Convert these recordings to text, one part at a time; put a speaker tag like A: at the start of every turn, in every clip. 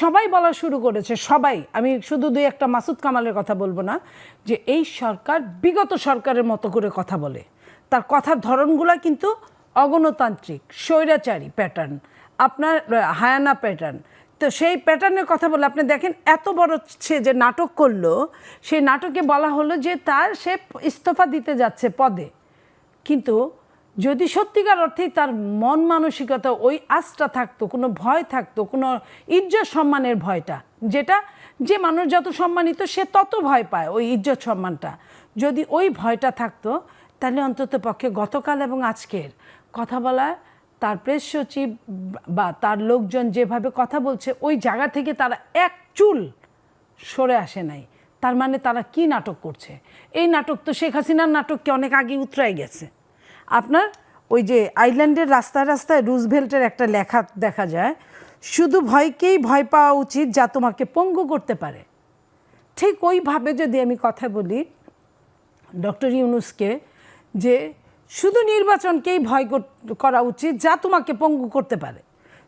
A: সবাই বলা শুরু করেছে, সবাই। আমি শুধু দুই একটা মাসুদ কামালের কথা বলব না, যে এই সরকার বিগত সরকারের মতো করে কথা বলে। তার কথার ধরনগুলো কিন্তু অগণতান্ত্রিক, স্বৈরাচারী প্যাটার্ন আপনার হায়ানা প্যাটার্ন তো সেই প্যাটার্নের কথা বলে, আপনি দেখেন এত বড় সে যে নাটক করল, সেই নাটকে বলা হলো যে তার সে ইস্তফা দিতে যাচ্ছে পদে। কিন্তু যদি সত্যিকার অর্থেই তার মন মানসিকতা ওই আশটা থাকতো, কোনো ভয় থাকতো, কোনো ইজ্জত সম্মানের ভয়টা, যেটা যে মানুষ যত সম্মানিত সে তত ভয় পায় ওই ইজ্জত সম্মানটা। যদি ওই ভয়টা থাকতো, তাহলে অন্তত পক্ষে গতকাল এবং আজকের কথা বলা, তার প্রেস সচিব বা তার লোকজন যেভাবে কথা বলছে, ওই জায়গা থেকে তারা এক চুল সরে আসে নাই। তার মানে তারা কি নাটক করছে? এই নাটক তো শেখ হাসিনার নাটককে অনেক আগে উতরাই গেছে। আপনার ওই যে আইল্যান্ডের রাস্তায় রাস্তায় রুজভেল্টের একটা লেখা দেখা যায়, শুধু ভয়কেই ভয় পাওয়া উচিত যা তোমাকে পঙ্গু করতে পারে। ঠিক ওইভাবে যদি আমি কথা বলি ডক্টর ইউনুসকে যে শুধু নির্বাচনকেই ভয় কর- উচিত যা তোমাকে পঙ্গু করতে পারে।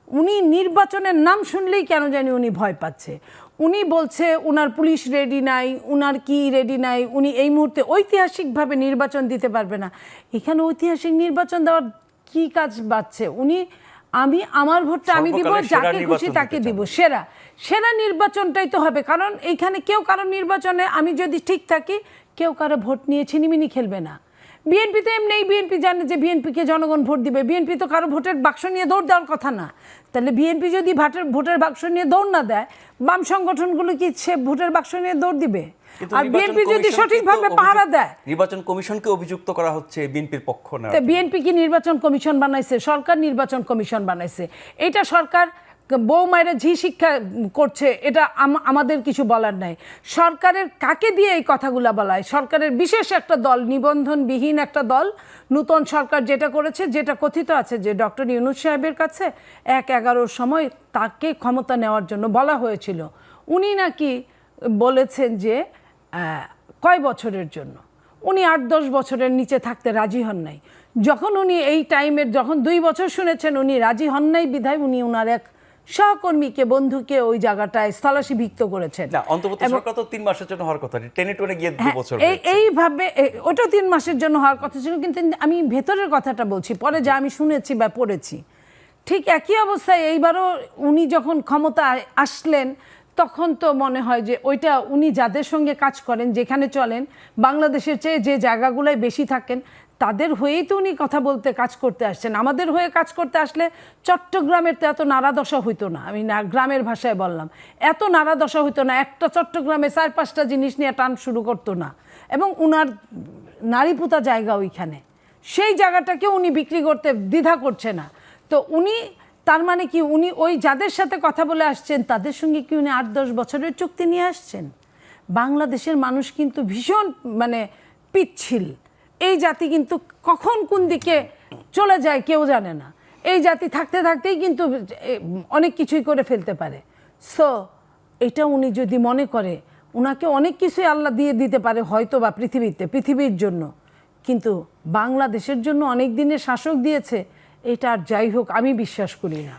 A: উনি নির্বাচনের নাম শুনলেই কেন জানি উনি ভয় পাচ্ছে। উনি বলছে উনার পুলিশ রেডি নাই উনার কি রেডি নাই উনি এই মুহূর্তে ঐতিহাসিকভাবে নির্বাচন দিতে পারবে না। এখানে ঐতিহাসিক নির্বাচন দেওয়ার কি কাজ বাড়ছে উনি আমি আমার ভোটটা আমি দিব যাকে খুশি তাকে দিব। সেরা সেরা নির্বাচনটাই তো হবে কারণ এইখানে কেউ কারও নির্বাচনে আমি যদি ঠিক থাকি কেউ কারও ভোট নিয়ে ছিনিমিনি খেলবে না। বিএনপি তো এমনি বিএনপি জানে যে বিএনপিকে জনগণ ভোট দিবে। বিএনপি তো কারও ভোটের বাক্স নিয়ে দৌড় দেওয়ার কথা না। তাহলে বিএনপি যদি ভোটের ভোটের বাক্স নিয়ে দৌড় না দেয় বাম সংগঠনগুলো কি সে ভোটের বাক্স নিয়ে দৌড় দিবে? আর বিএনপি যদি সঠিকভাবে পাহারা দেয়
B: নির্বাচন কমিশনকে অভিযুক্ত করা হচ্ছে বিএনপির পক্ষ না
A: বিএনপি কি নির্বাচন কমিশন বানাইছে? সরকার নির্বাচন কমিশন বানাইছে। এটা সরকার বউ মায়েরা ঝি শিক্ষা করছে, এটা আমাদের কিছু বলার নাই। সরকারের কাকে দিয়ে এই কথাগুলো বলায় সরকারের বিশেষ একটা দল, নিবন্ধনবিহীন একটা দল, নূতন সরকার যেটা করেছে, যেটা কথিত আছে যে ডক্টর ইউনুস সাহেবের কাছে এক এগারোর সময় তাকে ক্ষমতা নেওয়ার জন্য বলা হয়েছিল। উনি নাকি বলেছেন যে কয় বছরের জন্য? উনি আট দশ বছরের নিচে থাকতে রাজি হন নাই। যখন উনি এই টাইমের, যখন দুই বছর শুনেছেন উনি রাজি হন নাই বিধায়, উনি ওনার এক সহকর্মীকে বন্ধুকে ওই জায়গাটায় স্থলাভিষিক্ত করেছেন।
B: না অন্তর্বর্তী সরকার তো তিন মাসের জন্য হওয়ার কথা টেনে টেনে গিয়ে দু
A: হ্যাঁ,
B: বছর
A: এইভাবে ওটাও তিন মাসের জন্য হওয়ার কথা ছিল কিন্তু আমি ভেতরের কথাটা বলছি পরে যা আমি শুনেছি বা পড়েছি। ঠিক একই অবস্থায় এইবারও উনি যখন ক্ষমতা আসলেন তখন তো মনে হয় যে ওইটা উনি যাদের সঙ্গে কাজ করেন যেখানে চলেন বাংলাদেশের চেয়ে যে জায়গাগুলোয় বেশি থাকেন তাদের হয়েই তো উনি কথা বলতে, কাজ করতে আসছেন। আমাদের হয়ে কাজ করতে আসলে চট্টগ্রামের তো এত নাড়াদশা হইতো না। আমি না, গ্রামের ভাষায় বললাম। এত নাড়াদশা হইতো না, একটা চট্টগ্রামে চার পাঁচটা জিনিস নিয়ে টান শুরু করতো না। এবং উনার নারীপুতা জায়গা ওইখানে। সেই জায়গাটাকে উনি বিক্রি করতে দ্বিধা করছে না। তো উনি, তার মানে কি, উনি ওই যাদের সাথে কথা বলে আসছেন, তাদের সঙ্গে কি উনি আট দশ বছরের চুক্তি নিয়ে আসছেন? বাংলাদেশের মানুষ কিন্তু ভীষণ মানে পিচ্ছিল। এই জাতি কিন্তু কখন কোন দিকে চলে যায় কেউ জানে না। এই জাতি থাকতে থাকতেই কিন্তু অনেক কিছুই করে ফেলতে পারে। সো এটা উনি যদি মনে করে ওনাকে অনেক কিছুই আল্লাহ দিয়ে দিতে পারে হয়তো বা পৃথিবীতে, পৃথিবীর জন্য। কিন্তু বাংলাদেশের জন্য অনেক দিনের শাসক দিয়েছে, এটা আর যাই হোক, আমি বিশ্বাস করি না।